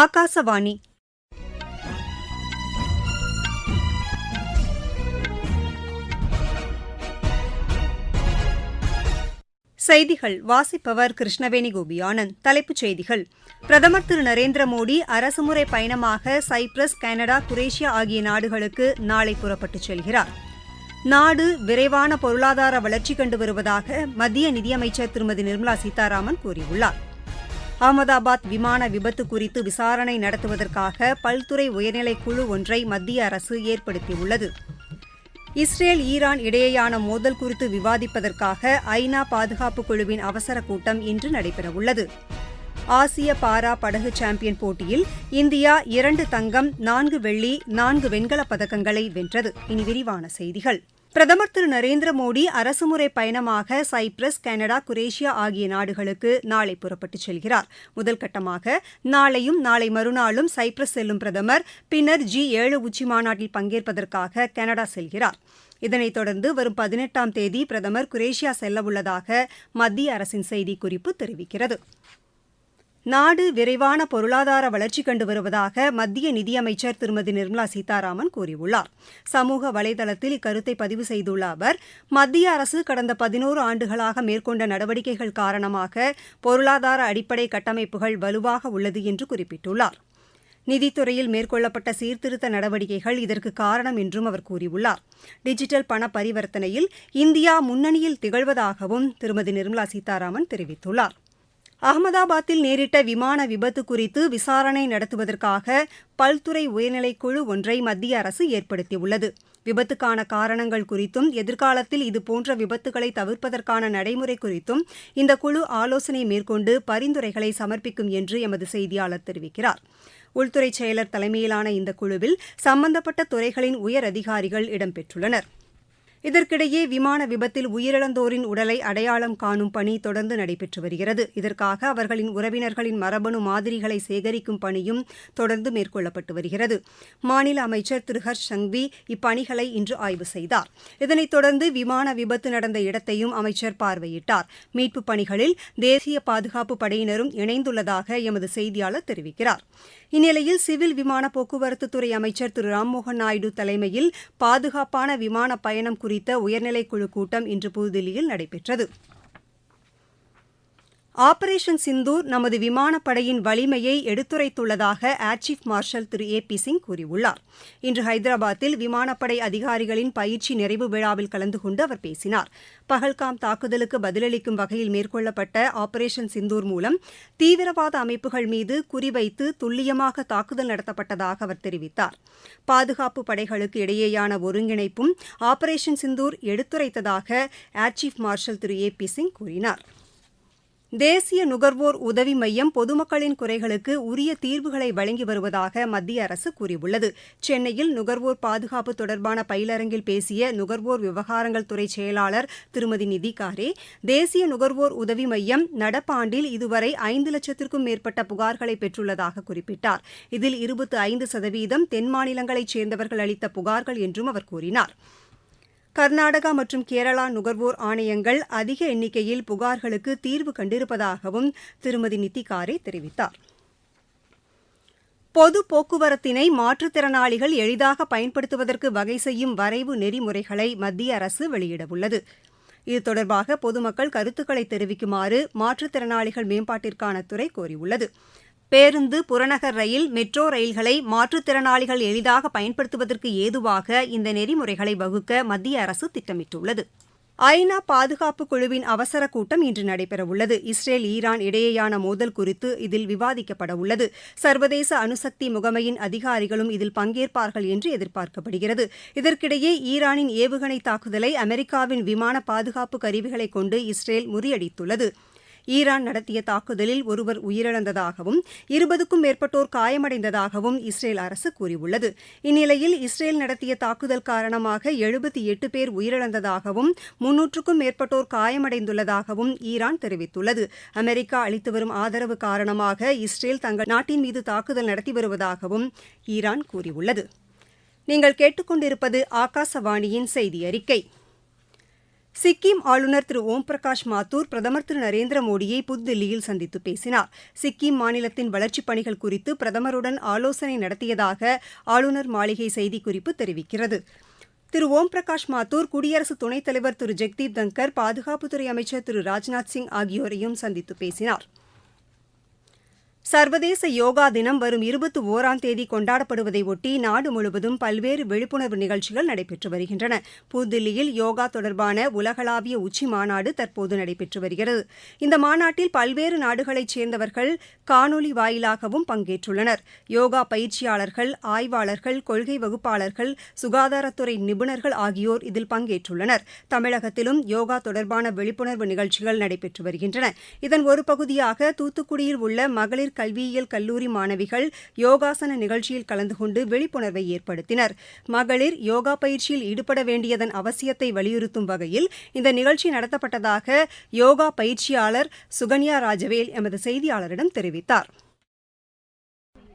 ஆகாசவாணி செய்திகள். வாசிப்பவர் கிருஷ்ணவேணி கோபி ஆனந்த். தலைப்புச் செய்திகள். பிரதமர் திரு. நரேந்திர மோடி அரசுமுறை பயணமாக சைப்ரஸ் கனடா குரேஷியா ஆகிய நாடுகளுக்கு நாளை புறப்பட்டுச் செல்கிறார். நாடு விரைவான பொருளாதார வளர்ச்சி கண்டு வருவதாக மத்திய நிதியமைச்சர் திருமதி நிர்மலா சீதாராமன் கூறியுள்ளார். அகமதாபாத் விமான விபத்து குறித்து விசாரணை நடத்துவதற்காக பல்துறை உயர்நிலைக் குழு ஒன்றை மத்திய அரசு ஏற்படுத்தியுள்ளது. இஸ்ரேல் ஈரான் இடையேயான மோதல் குறித்து விவாதிப்பதற்காக ஐநா பாதுகாப்பு குழுவின் அவசர கூட்டம் இன்று நடைபெறவுள்ளது. ஆசிய பாரா படகு சாம்பியன் போட்டியில் இந்தியா இரண்டு தங்கம் நான்கு வெள்ளி நான்கு வெண்கலப் பதக்கங்களை வென்றது. இனி விரிவான செய்திகள். பிரதமர் திரு நரேந்திர மோடி அரசுமுறை பயணமாக சைப்ரஸ் கனடா குரேஷியா ஆகிய நாடுகளுக்கு நாளை புறப்பட்டுச் செல்கிறார். முதல் கட்டமாக நாளையும் நாளை மறுநாளும் சைப்ரஸ் செல்லும் பிரதமர் பின்னர் ஜி ஏழு உச்சி மாநாட்டில் பங்கேற்பதற்காக கனடா செல்கிறார். இதனைத் தொடர்ந்து வரும் பதினெட்டாம் தேதி பிரதமர் குரேஷியா செல்லவுள்ளதாக மத்திய அரசின் செய்திக்குறிப்பு தெரிவிக்கிறது. நாடு விரைவான பொருளாதார வளர்ச்சி கண்டு வருவதாக மத்திய நிதியமைச்சர் திருமதி நிர்மலா சீதாராமன் கூறியுள்ளார். சமூக வலைதளத்தில் இக்கருத்தை பதிவு செய்துள்ள அவர் மத்திய அரசு கடந்த பதினோரு ஆண்டுகளாக மேற்கொண்ட நடவடிக்கைகள் காரணமாக பொருளாதார அடிப்படை கட்டமைப்புகள் வலுவாக உள்ளது என்று குறிப்பிட்டுள்ளார். நிதித்துறையில் மேற்கொள்ளப்பட்ட சீர்திருத்த நடவடிக்கைகள் இதற்கு காரணம் என்றும் அவர் கூறியுள்ளார். டிஜிட்டல் பண பரிவர்த்தனையில் இந்தியா முன்னணியில் திகழ்வதாகவும் திருமதி நிர்மலா சீதாராமன் தெரிவித்துள்ளார். அகமதாபாத்தில் நேரிட்ட விமான விபத்து குறித்து விசாரணை நடத்துவதற்காக பல்துறை உயர்நிலைக்குழு ஒன்றை மத்திய அரசு ஏற்படுத்தியுள்ளது. விபத்துக்கான காரணங்கள் குறித்தும் எதிர்காலத்தில் இதுபோன்ற விபத்துகளை தவிர்ப்பதற்கான நடைமுறை குறித்தும் இந்த குழு ஆலோசனை மேற்கொண்டு பரிந்துரைகளை சமர்ப்பிக்கும் என்று எமது செய்தியாளர் தெரிவிக்கிறார். உள்துறை செயலர் தலைமையிலான இந்த குழுவில் சம்பந்தப்பட்ட துறைகளின் உயர் அதிகாரிகள் இடம்பெற்றுள்ளனர். இதற்கிடையே விமான விபத்தில் உயிரிழந்தோரின் உடலை அடையாளம் காணும் பணி தொடர்ந்து நடைபெற்று வருகிறது. இதற்காக அவர்களின் உறவினர்களின் மரபணு மாதிரிகளை சேகரிக்கும் பணியும் தொடர்ந்து மேற்கொள்ளப்பட்டு வருகிறது. மாநில அமைச்சர் திரு. ஹர்ஷ் சங்வி இப்பணிகளை இன்று ஆய்வு செய்தார். இதனைத் தொடர்ந்து விமான விபத்து நடந்த இடத்தையும் அமைச்சர் பார்வையிட்டார். மீட்புப் பணிகளில் தேசிய பாதுகாப்பு படையினரும் இணைந்துள்ளதாக எமது செய்தியாளர் தெரிவிக்கிறார். இந்நிலையில் சிவில் விமான போக்குவரத்துத்துறை அமைச்சர் திரு. ராம்மோகன் நாயுடு தலைமையில் பாதுகாப்பான விமான பயணம் குறித்த உயர்நிலைக்குழு கூட்டம் இன்று புதுதில்லியில் நடைபெற்றது. ஆபரேஷன் சிந்தூர் நமது விமானப்படையின் வலிமையை எடுத்துரைத்துள்ளதாக ஏர் சீஃப் மார்ஷல் திரு ஏ பி சிங் கூறியுள்ளார். இன்று ஹைதராபாத்தில் விமானப்படை அதிகாரிகளின் பயிற்சி நிறைவு விழாவில் கலந்து கொண்டு அவர் பேசினார். பகல்காம் தாக்குதலுக்கு பதிலளிக்கும் வகையில் மேற்கொள்ளப்பட்ட ஆபரேஷன் சிந்தூர் மூலம் தீவிரவாத அமைப்புகள் மீது குறிவைத்து துல்லியமாக தாக்குதல் நடத்தப்பட்டதாக அவர் தெரிவித்தார். பாதுகாப்பு படைகளுக்கு இடையேயான ஒருங்கிணைப்பும் ஆபரேஷன் சிந்தூர் எடுத்துரைத்ததாக ஏர் சீஃப் மார்ஷல் திரு ஏ பி சிங் கூறினார். தேசிய நுகர்வோர் உதவி மையம் பொதுமக்களின் குறைகளுக்கு உரிய தீர்வுகளை வழங்கி வருவதாக மத்திய அரசு கூறியுள்ளது. சென்னையில் நுகர்வோர் பாதுகாப்பு தொடர்பான பயிலரங்கில் பேசிய நுகர்வோர் விவகாரங்கள் துறை செயலாளர் திருமதி நிதி காரே தேசிய நுகர்வோர் உதவி மையம் நடப்பாண்டில் இதுவரை ஐந்து லட்சத்திற்கும் மேற்பட்ட புகார்களை பெற்றுள்ளதாக குறிப்பிட்டார். இதில் இருபத்தி ஐந்து சதவீதம் தென் மாநிலங்களைச் சேர்ந்தவர்கள் அளித்த புகார்கள் என்றும் அவர் கூறினார். கர்நாடகா மற்றும் கேரளா நுகர்வோர் ஆணையங்கள் அதிக எண்ணிக்கையில் புகார்களுக்கு தீர்வு கண்டிருப்பதாகவும் திருமதி நித்திகாரே தெரிவித்தார். பொது போக்குவரத்தினை மாற்றுத்திறனாளிகள் எளிதாக பயன்படுத்துவதற்கு வகை செய்யும் வரைவு நெறிமுறைகளை மத்திய அரசு வெளியிடவுள்ளது. இது தொடர்பாக பொதுமக்கள் கருத்துக்களை தெரிவிக்குமாறு மாற்றுத்திறனாளிகள் மேம்பாட்டிற்கான துறை கோரியுள்ளது. பேருந்து புறநகர் ரயில் மெட்ரோ ரயில்களை மாற்றுத்திறனாளிகள் எளிதாக பயன்படுத்துவதற்கு ஏதுவாக இந்த நெறிமுறைகளை வகுக்க மத்திய அரசு திட்டமிட்டுள்ளது. ஐநா பாதுகாப்பு குழுவின் அவசர கூட்டம் இன்று நடைபெறவுள்ளது. இஸ்ரேல் ஈரான் இடையேயான மோதல் குறித்து இதில் விவாதிக்கப்படவுள்ளது. சர்வதேச அணுசக்தி முகமையின் அதிகாரிகளும் இதில் பங்கேற்பார்கள் என்று எதிர்பார்க்கப்படுகிறது. இதற்கிடையே ஈரானின் ஏவுகணை தாக்குதலை அமெரிக்காவின் விமான பாதுகாப்பு கருவிகளை கொண்டு இஸ்ரேல் முறியடித்துள்ளது. ஈரான் நடத்திய தாக்குதலில் ஒருவர் உயிரிழந்ததாகவும் இருபதுக்கும் மேற்பட்டோர் காயமடைந்ததாகவும் இஸ்ரேல் அரசு கூறியுள்ளது. இந்நிலையில் இஸ்ரேல் நடத்திய தாக்குதல் காரணமாக எழுபத்தி எட்டு பேர் உயிரிழந்ததாகவும் முன்னூற்றுக்கும் மேற்பட்டோர் காயமடைந்துள்ளதாகவும் ஈரான் தெரிவித்துள்ளது. அமெரிக்கா அளித்து வரும் ஆதரவு காரணமாக இஸ்ரேல் தங்கள் நாட்டின் மீது தாக்குதல் நடத்தி வருவதாகவும் ஈரான் கூறியுள்ளது. நீங்கள் கேட்டுக்கொண்டிருப்பது ஆகாசவாணியின் செய்தி அறிக்கை சிக்கிம் ஆளுநர் திரு ஓம் பிரகாஷ் மாத்தூர் பிரதமர் திரு நரேந்திர மோடியை புதுதில்லியில் சந்தித்து பேசினார். சிக்கிம் மாநிலத்தின் வளர்ச்சிப் பணிகள் குறித்து பிரதமருடன் ஆலோசனை நடத்தியதாக ஆளுநர் மாளிகை செய்திக்குறிப்பு தெரிவிக்கிறது. திரு ஓம் பிரகாஷ் மாத்தூர் குடியரசு துணைத் தலைவர் திரு ஜெக்தீப் தங்கர் பாதுகாப்புத்துறை அமைச்சர் திரு ராஜ்நாத் சிங் ஆகியோரையும் சந்தித்து பேசினார். சர்வதேச யோகா தினம் வரும் இருபத்தி ஓராம் தேதி கொண்டாடப்படுவதையொட்டி நாடு முழுவதும் பல்வேறு விழிப்புணர்வு நிகழ்ச்சிகள் நடைபெற்று வருகின்றன. புதுதில்லியில் யோகா தொடர்பான உலகளாவிய உச்சி மாநாடு தற்போது நடைபெற்று வருகிறது. இந்த மாநாட்டில் பல்வேறு நாடுகளைச் சேர்ந்தவர்கள் காணொலி வாயிலாகவும் பங்கேற்றுள்ளனர். யோகா பயிற்சியாளர்கள் ஆய்வாளர்கள் கொள்கை வகுப்பாளர்கள் சுகாதாரத்துறை நிபுணர்கள் ஆகியோர் இதில் பங்கேற்றுள்ளனர். தமிழகத்திலும் யோகா தொடர்பான விழிப்புணர்வு நிகழ்ச்சிகள் நடைபெற்று வருகின்றன. இதன் ஒரு பகுதியாக தூத்துக்குடியில் உள்ள மகளிர் கல்வியியல் கல்லூரி மாணவிகள் யோகாசன நிகழ்ச்சியில் கலந்து கொண்டு விழிப்புணர்வை ஏற்படுத்தினர். மகளிர் யோகா பயிற்சியில் ஈடுபட வேண்டியதன் அவசியத்தை வலியுறுத்தும் வகையில் இந்த நிகழ்ச்சி நடத்தப்பட்டதாக யோகா பயிற்சியாளர் சுகன்யா ராஜவேல் எமது செய்தியாளரிடம் தெரிவித்தார்.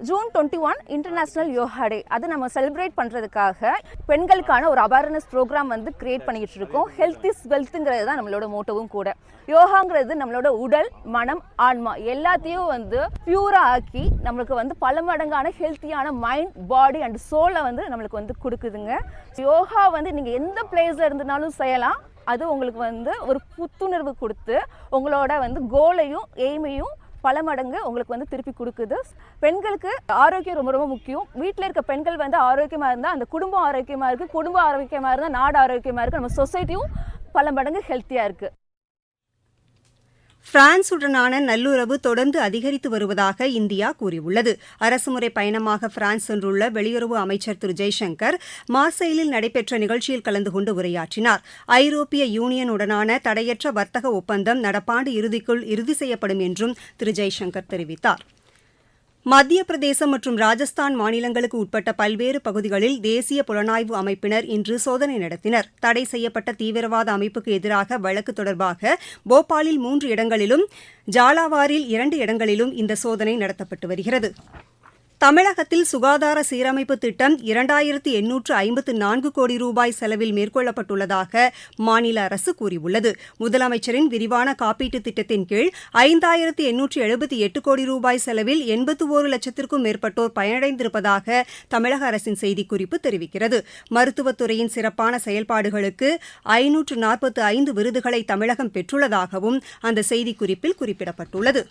June twenty one international yoga day. அது நம்ம செலிப்ரேட் பண்ணுறதுக்காக பெண்களுக்கான ஒரு அவேர்னஸ் ப்ரோக்ராம் வந்து கிரியேட் பண்ணிக்கிட்டு இருக்கோம். ஹெல்த் இஸ் வெல்த்துங்கிறது தான் நம்மளோட மோட்டவும் கூட. யோகாங்கிறது நம்மளோட உடல் மனம் ஆன்மா எல்லாத்தையும் வந்து பியூரா ஆக்கி நம்மளுக்கு வந்து பல மடங்கான ஹெல்த்தியான மைண்ட் பாடி அண்ட் சோலை வந்து நம்மளுக்கு வந்து கொடுக்குதுங்க. யோகா வந்து நீங்கள் எந்த பிளேஸில் இருந்தனாலும் செய்யலாம். அது உங்களுக்கு வந்து ஒரு புத்துணர்வு கொடுத்து உங்களோட வந்து கோலையும் எய்மையும் பல மடங்கு உங்களுக்கு வந்து திருப்பி கொடுக்குது. பெண்களுக்கு ஆரோக்கியம் ரொம்ப ரொம்ப முக்கியம். வீட்டில் இருக்க பெண்கள் வந்து ஆரோக்கியமாக இருந்தால் அந்த குடும்பம் ஆரோக்கியமாக இருக்குது குடும்பம் ஆரோக்கியமாக இருந்தால் நாடு ஆரோக்கியமாக இருக்குது நம்ம சொசைட்டியும் பல மடங்கு ஹெல்த்தியாக இருக்குது பிரான்சுடனான நல்லுறவு தொடர்ந்து அதிகரித்து வருவதாக இந்தியா கூறியுள்ளது. அரசுமுறை பயணமாக பிரான்ஸ் சென்றுள்ள வெளியுறவு அமைச்சர் திரு. ஜெய்சங்கர் மார்செயிலில் நடைபெற்ற நிகழ்ச்சியில் கலந்து கொண்டு உரையாற்றினார். ஐரோப்பிய யூனியனுடனான தடையற்ற வர்த்தக ஒப்பந்தம் நடப்பாண்டு இறுதிக்குள் இறுதி செய்யப்படும் என்றும் திரு. ஜெய்சங்கர் தெரிவித்தார். மத்திய பிரதேசம் மற்றும் ராஜஸ்தான் மாநிலங்களுக்கு உட்பட்ட பல்வேறு பகுதிகளில் தேசிய புலனாய்வு அமைப்பினர் இன்று சோதனை நடத்தினர். தடை செய்யப்பட்ட தீவிரவாத அமைப்புக்கு எதிராக வழக்கு தொடர்பாக போபாலில் மூன்று இடங்களிலும் ஜாலாவாரில் இரண்டு இடங்களிலும் இந்த சோதனை நடத்தப்பட்டு வருகிறது. தமிழகத்தில் சுகாதார சீரமைப்பு திட்டம் இரண்டாயிரத்து எண்ணூற்று ஐம்பத்து நான்கு கோடி ரூபாய் செலவில் மேற்கொள்ளப்பட்டுள்ளதாக மாநில அரசு கூறியுள்ளது. முதலமைச்சரின் விரிவான காப்பீட்டுத் திட்டத்தின் கீழ் ஐந்தாயிரத்து எண்ணூற்று எழுபத்தி எட்டு கோடி ரூபாய் செலவில் எண்பத்து ஒரு லட்சத்திற்கும் மேற்பட்டோர் பயனடைந்திருப்பதாக தமிழக அரசின் செய்திக்குறிப்பு தெரிவிக்கிறது. மருத்துவத்துறையின் சிறப்பான செயல்பாடுகளுக்கு ஐநூற்று நாற்பத்து ஐந்து விருதுகளை தமிழகம் பெற்றுள்ளதாகவும் அந்த செய்திக்குறிப்பில் குறிப்பிடப்பட்டுள்ளது.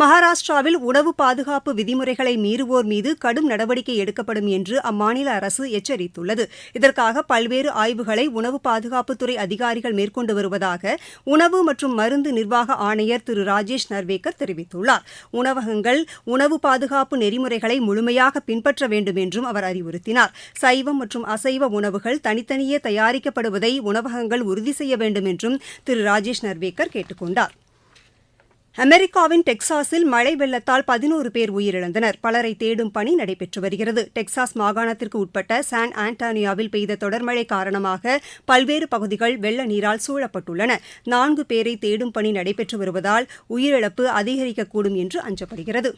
மகாராஷ்டிராவில் உணவு பாதுகாப்பு விதிமுறைகளை மீறுவோர் மீது கடும் நடவடிக்கை எடுக்கப்படும் என்று அம்மாநில அரசு எச்சரித்துள்ளது. இதற்காக பல்வேறு ஆய்வுகளை உணவு பாதுகாப்புத்துறை அதிகாரிகள் மேற்கொண்டு வருவதாக உணவு மற்றும் மருந்து நிர்வாக ஆணையர் திரு ராஜேஷ் நர்வேக்கர் தெரிவித்துள்ளார். உணவகங்கள் உணவு பாதுகாப்பு நெறிமுறைகளை முழுமையாக பின்பற்ற வேண்டும் என்றும் அவர் அறிவுறுத்தினார். சைவம் மற்றும் அசைவ உணவுகள் தனித்தனியே தயாரிக்கப்படுவதை உணவகங்கள் உறுதி செய்ய வேண்டும் என்றும் திரு ராஜேஷ் நர்வேக்கர் கேட்டுக் கொண்டாா் அமெரிக்காவின் டெக்சாஸில் மழை வெள்ளத்தால் பதினோரு பேர் உயிரிழந்தனர். பலரை தேடும் பணி நடைபெற்று வருகிறது. டெக்சாஸ் மாகாணத்திற்கு உட்பட்ட சான் ஆண்டானியாவில் பெய்த தொடர் மழை காரணமாக பல்வேறு பகுதிகள் வெள்ள நீரால் சூழப்பட்டுள்ளன. நான்கு பேரை தேடும் பணி நடைபெற்று வருவதால் உயிரிழப்பு அதிகரிக்கக்கூடும் என்று அஞ்சப்படுகிறது.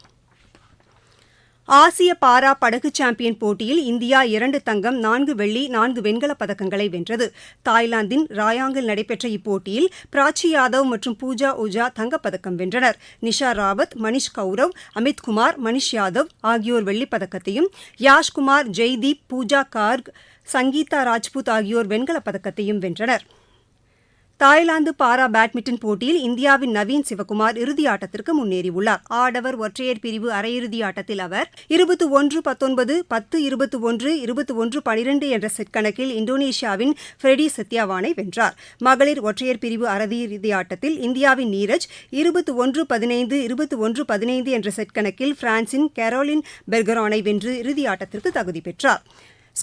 ஆசிய பாரா படகு சாம்பியன் போட்டியில் இந்தியா இரண்டு தங்கம் நான்கு வெள்ளி நான்கு வெண்கலப் பதக்கங்களை வென்றது. தாய்லாந்தின் ராயாங்கில் நடைபெற்ற இப்போட்டியில் பிராச்சி யாதவ் மற்றும் பூஜா ஓஜா தங்கப்பதக்கம் வென்றனர். நிஷா ராவத் மணிஷ் கௌரவ் அமித்குமார் மணிஷ் யாதவ் ஆகியோர் வெள்ளிப் பதக்கத்தையும் யாஷ்குமார் ஜெய்தீப் பூஜா கார்க் சங்கீதா ராஜ்புத் ஆகியோர் வெண்கலப் பதக்கத்தையும் வென்றனர். தாய்லாந்து பாரா பேட்மிண்டன் போட்டியில் இந்தியாவின் நவீன் சிவகுமார் இறுதியாட்டத்திற்கு முன்னேறியுள்ளார். ஆடவர் ஒற்றையர் பிரிவு அரையிறுதி ஆட்டத்தில் அவர் இருபத்தி ஒன்று பத்தொன்பது பத்து இருபத்தி ஒன்று இருபத்தி ஒன்று பனிரெண்டு என்ற செட் கணக்கில் இந்தோனேஷியாவின் ஃப்ரெடி சத்யாவானை வென்றார். மகளிர் ஒற்றையர் பிரிவு அரையிறுதி ஆட்டத்தில் இந்தியாவின் நீரஜ் இருபத்தி ஒன்று பதினைந்து இருபத்தி ஒன்று பதினைந்து என்ற செட் கணக்கில் பிரான்சின் கேரோலின் பெர்கரானை வென்று இறுதியாட்டத்திற்கு தகுதி பெற்றார்.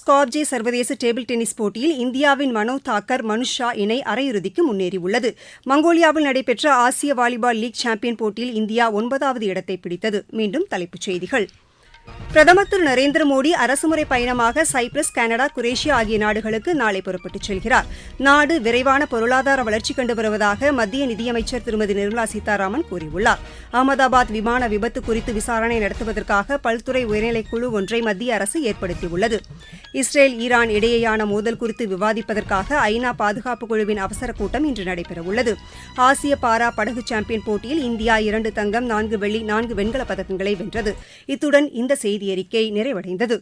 ஸ்காப்ஜே சர்வதேச டேபிள் டென்னிஸ் போட்டியில் இந்தியாவின் மனோ தாக்கர் மனுஷ் ஷா இணை அரையிறுதிக்கு முன்னேறியுள்ளது. மங்கோலியாவில் நடைபெற்ற ஆசிய வாலிபால் லீக் சாம்பியன் போட்டியில் இந்தியா ஒன்பதாவது இடத்தை பிடித்தது. மீண்டும் தலைப்புச் செய்திகள். பிரதமர் திரு நரேந்திர மோடி அரசுமுறை பயணமாக சைப்ரஸ் கனடா குரேஷியா ஆகிய நாடுகளுக்கு நாளை புறப்பட்டுச் செல்கிறார். நாடு விரைவான பொருளாதார வளர்ச்சி கண்டு வருவதாக மத்திய நிதியமைச்சர் திருமதி நிர்மலா சீதாராமன் கூறியுள்ளார். அகமதாபாத் விமான விபத்து குறித்து விசாரணை நடத்துவதற்காக பல்துறை உயர்நிலைக் குழு ஒன்றை மத்திய அரசு ஏற்படுத்தியுள்ளது. இஸ்ரேல் ஈரான் இடையேயான மோதல் குறித்து விவாதிப்பதற்காக ஐநா பாதுகாப்பு குழுவின் அவசர கூட்டம் இன்று நடைபெறவுள்ளது. ஆசிய பாரா படகு சாம்பியன் போட்டியில் இந்தியா இரண்டு தங்கம் நான்கு வெள்ளி நான்கு வெண்கலப் பதக்கங்களை வென்றது. இத்துடன் இந்த இந்த செய்தியறிக்கை நிறைவடைந்தது.